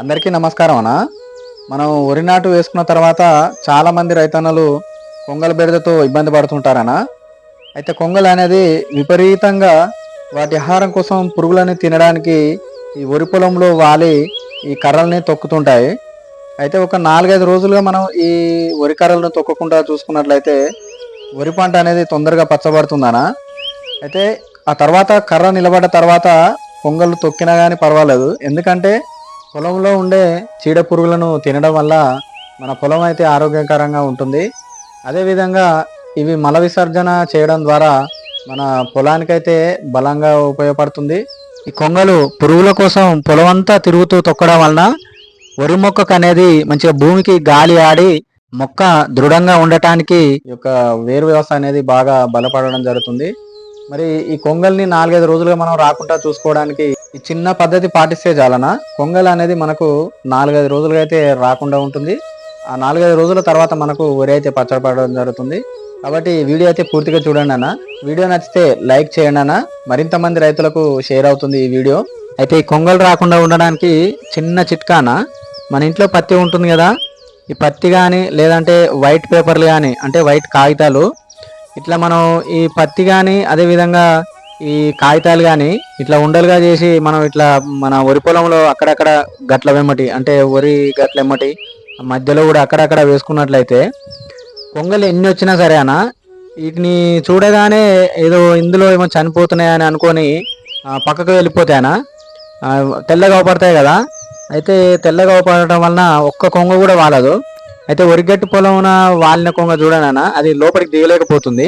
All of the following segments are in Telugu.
అందరికీ నమస్కారం అన్న మనం వరి నాటు వేసుకున్న తర్వాత చాలామంది రైతన్నలు కొంగల బెడదతో ఇబ్బంది పడుతుంటారన్న అయితే కొంగలు అనేది విపరీతంగా వాటి ఆహారం కోసం పురుగులని తినడానికి ఈ వరి పొలంలో వాలి ఈ కర్రల్ని తొక్కుతుంటాయి. అయితే ఒక నాలుగైదు రోజులుగా మనం ఈ వరి కర్రలను తొక్కకుండా చూసుకున్నట్లయితే వరి పంట అనేది తొందరగా పచ్చబడుతుందనా? అయితే ఆ తర్వాత కర్ర నిలబడ్డ తర్వాత పొంగలు తొక్కినా కానీ పర్వాలేదు. ఎందుకంటే పొలంలో ఉండే చీడ పురుగులను తినడం వల్ల మన పొలం అయితే ఆరోగ్యకరంగా ఉంటుంది. అదేవిధంగా ఇవి మల విసర్జన చేయడం ద్వారా మన పొలానికైతే బలంగా ఉపయోగపడుతుంది. ఈ కొంగలు పురుగుల కోసం పొలం అంతా తిరుగుతూ తొక్కడం వలన వరి మొక్కకు అనేది మంచిగా భూమికి గాలి ఆడి మొక్క దృఢంగా ఉండటానికి ఈ యొక్క వేరు వ్యవస్థ అనేది బాగా బలపడడం జరుగుతుంది. మరి ఈ కొంగల్ని నాలుగైదు రోజులుగా మనం రాకుండా చూసుకోవడానికి ఈ చిన్న పద్ధతి పాటిస్తే చాలనా? కొంగలు అనేది మనకు నాలుగైదు రోజులుగా అయితే రాకుండా ఉంటుంది. ఆ నాలుగైదు రోజుల తర్వాత మనకు వరి అయితే పచ్చడపడడం జరుగుతుంది. కాబట్టి వీడియో అయితే పూర్తిగా చూడండి అన్న. వీడియో నచ్చితే లైక్ చేయండి అన్న. మరింత మంది రైతులకు షేర్ అవుతుంది ఈ వీడియో. అయితే ఈ కొంగలు రాకుండా ఉండడానికి చిన్న చిట్కాన మన ఇంట్లో పత్తి ఉంటుంది కదా. ఈ పత్తి కానీ లేదంటే వైట్ పేపర్లు కానీ అంటే వైట్ కాగితాలు. ఇట్లా మనం ఈ పత్తి కానీ అదేవిధంగా ఈ కాగితాలు కానీ ఇట్లా ఉండలుగా చేసి మనం ఇట్లా మన వరి పొలంలో అక్కడక్కడ గట్ల వెమ్మటి అంటే వరి గట్ల వెమ్మటి మధ్యలో కూడా అక్కడక్కడ వేసుకున్నట్లయితే పొంగలు ఎన్ని వచ్చినా సరే అన్న వీటిని చూడగానే ఏదో ఇందులో ఏమో చనిపోతున్నాయని అనుకొని పక్కకు వెళ్ళిపోతాయనా తెల్లగా అవపడతాయి కదా అయితే తెల్లగా అవపడటం వలన ఒక్క కొంగ కూడా వాలదు. అయితే ఒరిగట్టు పొలం వాలిన కొంగ చూడనన్నా అది లోపలికి దిగలేకపోతుంది.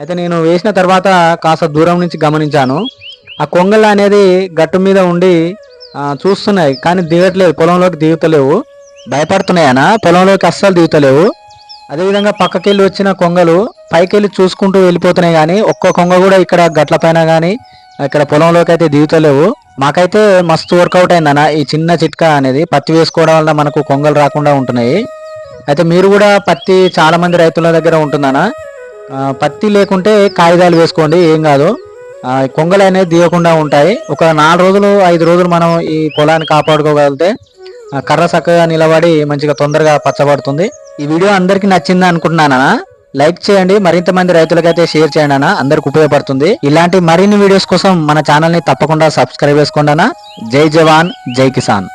అయితే నేను వేసిన తర్వాత కాస్త దూరం నుంచి గమనించాను. ఆ కొంగలు అనేది గట్టు మీద ఉండి చూస్తున్నాయి. కానీ దిగట్లేదు. పొలంలోకి దిగుతలేవు. భయపడుతున్నాయనా? పొలంలోకి అస్సలు దిగుతలేవు. అదేవిధంగా పక్కకెళ్ళి వచ్చిన కొంగలు పైకి వెళ్ళి చూసుకుంటూ వెళ్ళిపోతున్నాయి కానీ ఒక్క కొంగ కూడా ఇక్కడ గట్ల పైన కానీ ఇక్కడ పొలంలోకి అయితే దిగుతలేవు. మాకైతే మస్తు వర్కౌట్ అయిందన్న. ఈ చిన్న చిట్కా అనేది పత్తి వేసుకోవడం వల్ల మనకు కొంగలు రాకుండా ఉంటున్నాయి. అయితే మీరు కూడా పత్తి చాలా మంది రైతుల దగ్గర ఉంటుందన్న పత్తి లేకుంటే కాగితాలు వేసుకోండి ఏం కాదు. కొంగలు అనేది దిగకుండా ఉంటాయి. ఒక నాలుగు రోజులు ఐదు రోజులు మనం ఈ పొలాన్ని కాపాడుకోగలిగితే కర్ర చక్కగా నిలబడి మంచిగా తొందరగా పచ్చబడుతుంది. ఈ వీడియో అందరికీ నచ్చింది అనుకుంటున్నానా లైక్ చేయండి మరింత మంది రైతులకైతే షేర్ చేయండి అన్న. అందరికి ఉపయోగపడుతుంది. ఇలాంటి మరిన్ని వీడియోస్ కోసం మన ఛానల్ని తప్పకుండా సబ్స్క్రైబ్ చేసుకోండి అన్న. జై జవాన్ జై కిసాన్.